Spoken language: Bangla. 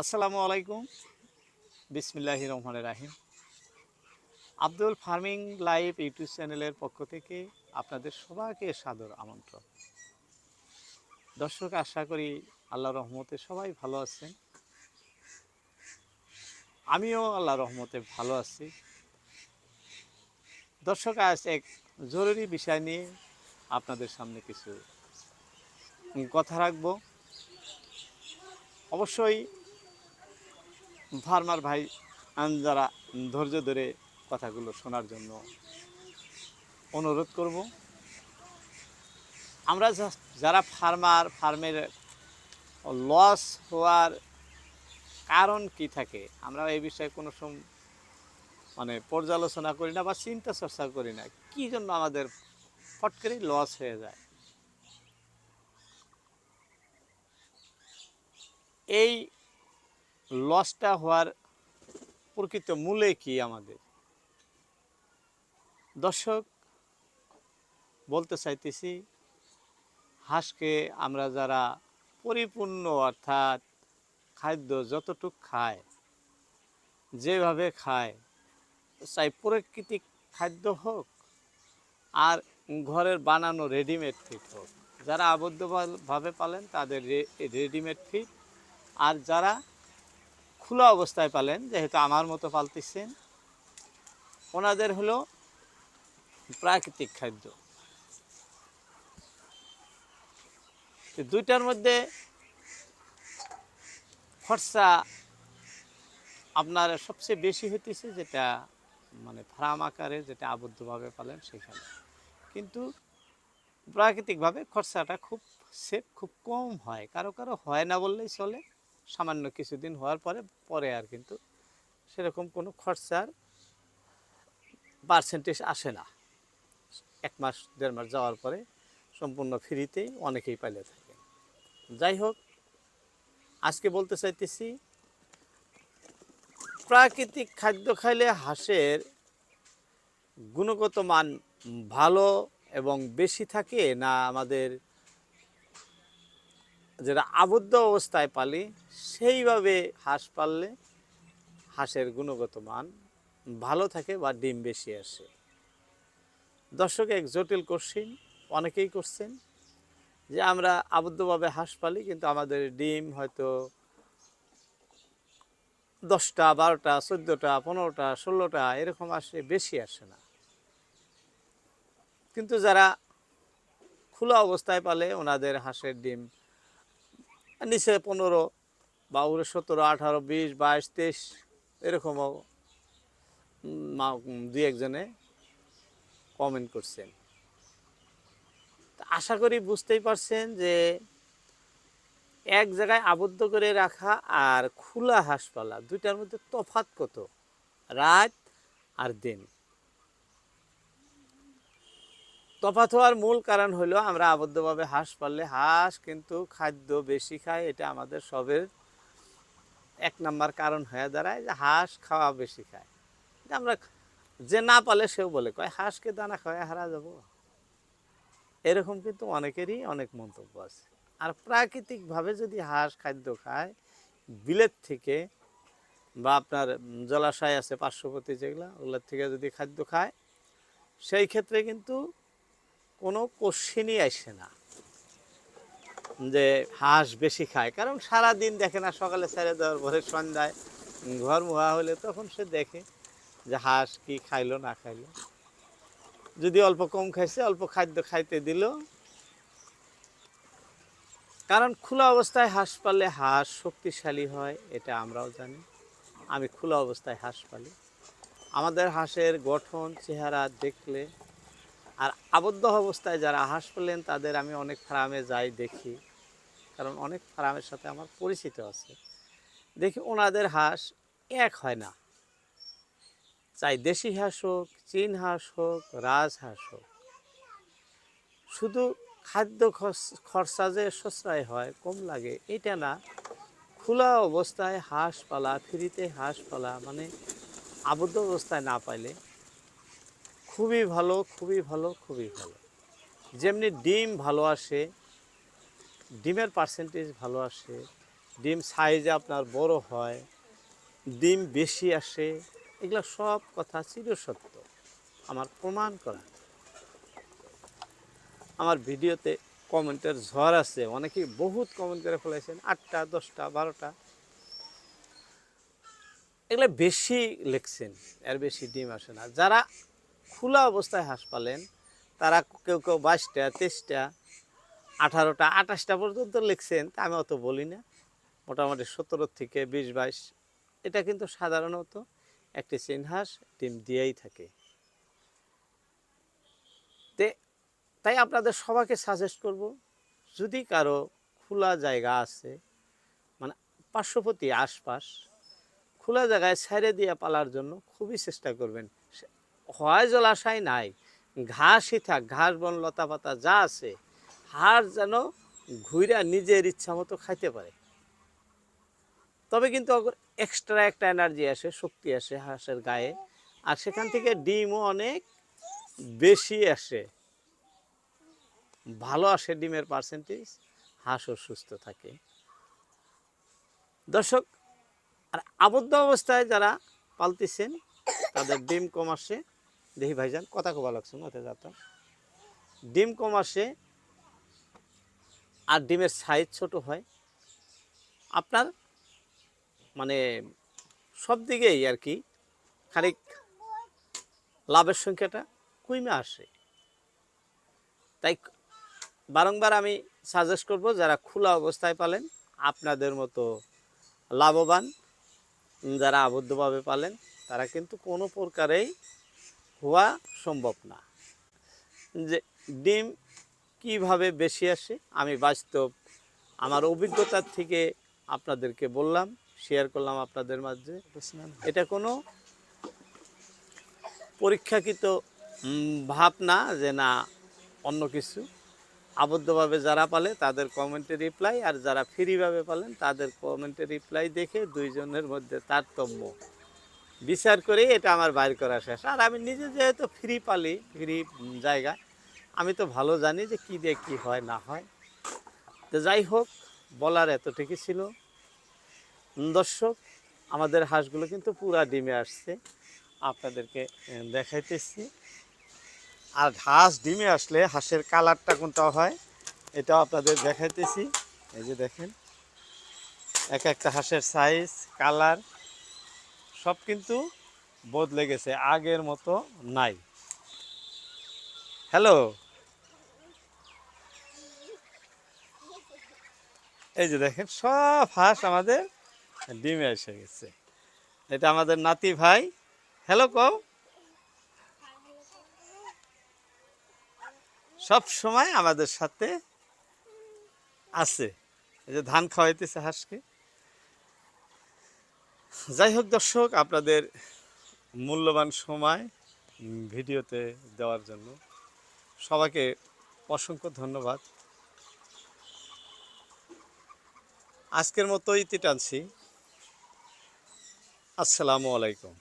আসসালামু আলাইকুম। বিসমিল্লাহ রহমান রাহিম। আব্দুল ফার্মিং লাইভ ইউটিউব চ্যানেলের পক্ষ থেকে আপনাদের সবাইকে সাদর আমন্ত্রণ। দর্শক, আশা করি আল্লাহ রহমতে সবাই ভালো আছেন। আমিও আল্লাহ রহমতে ভালো আছি। দর্শক, আজ এক জরুরি বিষয় নিয়ে আপনাদের সামনে কিছু কথা রাখব। অবশ্যই ফার্মার ভাই যারা ধৈর্য ধরে কথাগুলো শোনার জন্য অনুরোধ করব, আমরা যারা ফার্মার, ফার্মের লস হওয়ার কারণ কি থাকে, আমরা এই বিষয়ে কোনো সম মানে পর্যালোচনা করি না বা চিন্তা চর্চা করি না, কী জন্য আমাদের ফট করেই লস হয়ে যায়? এই লসটা হওয়ার প্রকৃত মূলে কি আমাদের? দর্শক, বলতে চাইতেছি, হাঁসকে আমরা যারা পরিপূর্ণ অর্থাৎ খাদ্য যতটুক খায়, যেভাবে খায়, চাই প্রাকৃতিক খাদ্য হোক আর ঘরের বানানো রেডিমেড ফিট হোক। যারা আবদ্ধভাবে পালেন তাদের রেডিমেড ফিট আর যারা খোলা অবস্থায় পালেন, যেহেতু আমার মতো পালতেছেন। ওনাদের হলো প্রাকৃতিক খাদ্য। দুইটার মধ্যে খরচা আপনার সবচেয়ে বেশি হইতেছে যেটা মানে ফার্ম আকারে যেটা আবদ্ধভাবে পালেন সেখানে। কিন্তু প্রাকৃতিকভাবে খরচাটা খুব সেফ, খুব কম হয়। কারও কারও হয় না বললেই চলে। সামান্য কিছুদিন হওয়ার পরে পরে আর কিন্তু সেরকম কোনো খরচার পার্সেন্টেজ আসে না। এক মাস, দেড় মাস যাওয়ার পরে সম্পূর্ণ ফ্রিতেই অনেকেই পাইলে থাকে। যাই হোক, আজকে বলতে চাইতেছি, প্রাকৃতিক খাদ্য খাইলে হাঁসের গুণগত মান ভালো এবং বেশি থাকে না আমাদের যেটা আবদ্ধ অবস্থায় পালি, সেইভাবে হাঁস পাললে হাঁসের গুণগত মান ভালো থাকে বা ডিম বেশি আসে। দর্শক, এক জটিল কোশ্চিন অনেকেই করছেন যে আমরা আবদ্ধভাবে হাঁস পালি, কিন্তু আমাদের ডিম হয়তো দশটা, বারোটা, চোদ্দোটা, পনেরোটা, ষোলোটা, এরকম আসে, বেশি আসে না। কিন্তু যারা খোলা অবস্থায় পালে, ওনাদের হাঁসের ডিম নিচে পনেরো বা উপরে সতেরো, আঠারো, বিশ, বাইশ, তেইশ এরকমও দুই একজনে কমেন্ট করছেন। আশা করি বুঝতেই পারছেন যে এক জায়গায় আবদ্ধ করে রাখা আর খোলা হাঁসপালা দুইটার মধ্যে তফাৎ কত? রাত আর দিন। তফাৎ হওয়ার মূল কারণ হলো আমরা আবদ্ধভাবে হাঁস পাললে হাঁস কিন্তু খাদ্য বেশি খায়, এটা আমাদের সবের এক নাম্বার কারণ হয়ে দাঁড়ায় যে হাঁস খাওয়া বেশি খায়। আমরা যে না পালে সেও বলে, কয় হাঁসকে দানা খাওয়ায় হারা যাব? এরকম কিন্তু অনেকেরই অনেক মন্তব্য আছে। আর প্রাকৃতিকভাবে যদি হাঁস খাদ্য খায়, বিলেত থেকে বা আপনার জলাশয় আছে, পার্শ্ববর্তী যেগুলো, ওগুলোর থেকে যদি খাদ্য খায়, সেই ক্ষেত্রে কিন্তু কোনো কোশ্চিনই আসে না যে হাঁস বেশি খায়। কারণ সারা দিন দেখে না, সকালে ছেড়ে দেওয়ার পরে সন্ধ্যায় ঘর মুহা হলে তখন সে দেখে যে হাঁস কি খাইলো, না খাইলো। যদি অল্প কম খাইছে, অল্প খাদ্য খাইতে দিল। কারণ খোলা অবস্থায় হাঁস পালে হাঁস শক্তিশালী হয়, এটা আমরাও জানি। আমি খোলা অবস্থায় হাঁস পালি। আমাদের হাঁসের গঠন, চেহারা দেখলে আর আবদ্ধ অবস্থায় যারা হাঁস পেলেন তাদের আমি অনেক ফার্মে যাই দেখি। কারণ অনেক ফার্মের সাথে আমার পরিচিত আছে। দেখি ওনাদের হাঁস এক হয় না। চাই দেশি হাঁস হোক, চীন হাঁস হোক রাজহাঁস হোক। শুধু খাদ্য খরচ- যে সস্তায় হয়, কম লাগে, এটা না। খোলা অবস্থায় হাঁস পালা ফ্রিতে হাঁস পালা মানে আবদ্ধ অবস্থায় না পাইলে খুবই ভালো খুবই ভালো খুবই ভালো। যেমনি ডিম ভালো আসে, ডিমের পার্সেন্টেজ ভালো আসে, ডিম সাইজে আপনার বড় হয়, ডিম বেশি আসে, এগুলো সব কথা চিরসত্য। আমার প্রমাণ করা। আমার ভিডিওতে কমেন্টের ঝড় আছে, অনেকেই বহুত কমেন্ট করে ফেলেছেন, আটটা, দশটা, বারোটা। এগুলো বেশি লিখছেন, এর বেশি ডিম আসে না। যারা খোলা অবস্থায় হাঁস পালেন, তারা কেউ কেউ বাইশটা, তেইশটা, আঠারোটা, আঠাশটা পর্যন্ত লিখছেন, তা আমি অত বলি না। মোটামুটি সতেরো থেকে বিশ, বাইশ, এটা কিন্তু সাধারণত একটি চীন হাঁস ডিম দিয়েই থাকে। তাই আপনাদের সবাইকে সাজেস্ট করব, যদি কারও খোলা জায়গা আছে মানে পার্শ্ববর্তী আশপাশ, খোলা জায়গায় ছেড়ে দিয়ে পালার জন্য খুবই চেষ্টা করবেন। হয় জলাশয় নাই ঘাসই থাক, ঘাস বন, লতা পাতা যা আছে, হাড় যেন ঘুরা নিজের ইচ্ছা মতো খাইতে পারে। তবে কিন্তু এক্সট্রা একটা এনার্জি আসে, শক্তি আসে হাঁসের গায়ে, আর সেখান থেকে ডিমও অনেক বেশি আসে। ভালো আসে ডিমের পার্সেন্টেজ হাঁসও সুস্থ থাকে। দর্শক, আর আবদ্ধ অবস্থায় যারা পালতেছেন, তাদের ডিম কম আসে দেখি ভাইজান, কথা কবা লাগছে, মাথায় যাতা ডিম কম আসে, আর ডিমের সাইজ ছোট হয়। আপনার মানে সব দিকেই আর কি, খানিক লাভের সংখ্যাটা কমে আসে। তাই বারংবার আমি সাজেস্ট করব, যারা খোলা অবস্থায় পালেন, আপনাদের মতো লাভবান, যারা আবদ্ধভাবে পালেন, তারা কিন্তু কোনো প্রকারেই হওয়া সম্ভব না। যে ডিম কীভাবে বেশি আসে, আমি বাস্তব আমার অভিজ্ঞতার থেকে আপনাদেরকে বললাম শেয়ার করলাম আপনাদের মাঝে। এটা কোনো পরীক্ষাকৃত ভাব না যে না, অন্য কিছু। আবদ্ধভাবে যারা পালে তাদের কমেন্টে রিপ্লাই আর যারা ফ্রিভাবে পালেন তাদের কমেন্টে রিপ্লাই দেখে দুইজনের মধ্যে তারতম্য। বিচার করে এটা আমার বাইর করা শেষ। আর আমি নিজে যেহেতু ফ্রি পালি ফ্রি জায়গায় আমি তো ভালো জানি যে কী দিয়ে কী হয়, না হয়। তো যাই হোক, বলার এতটুকু ছিল। দর্শক, আমাদের হাঁসগুলো কিন্তু পুরা ডিমে আসছে। আপনাদেরকে দেখাইতেছি। আর হাঁস ডিমে আসলে হাঁসের কালারটা কোনটা হয়, এটাও আপনাদের দেখাইতেছি। এই যে দেখেন, এক একটা হাঁসের সাইজ কালার সব কিন্তু বদলে গেছে, আগের মতো নাই। হ্যালো এই যে দেখেন, সব হাঁস আমাদের ডিমে এসে গেছে। এটা আমাদের নাতি ভাই। হ্যালো কও? সব সময় আমাদের সাথে আছে। এই যে ধান খাওয়াইতেছে হাঁসকে। যাই হোক দর্শক, আপনাদের মূল্যবান সময় ভিডিওতে দেওয়ার জন্য সবাইকে অসংখ্য ধন্যবাদ। আজকের মতো ইতি টানছি। আসসালামু আলাইকুম।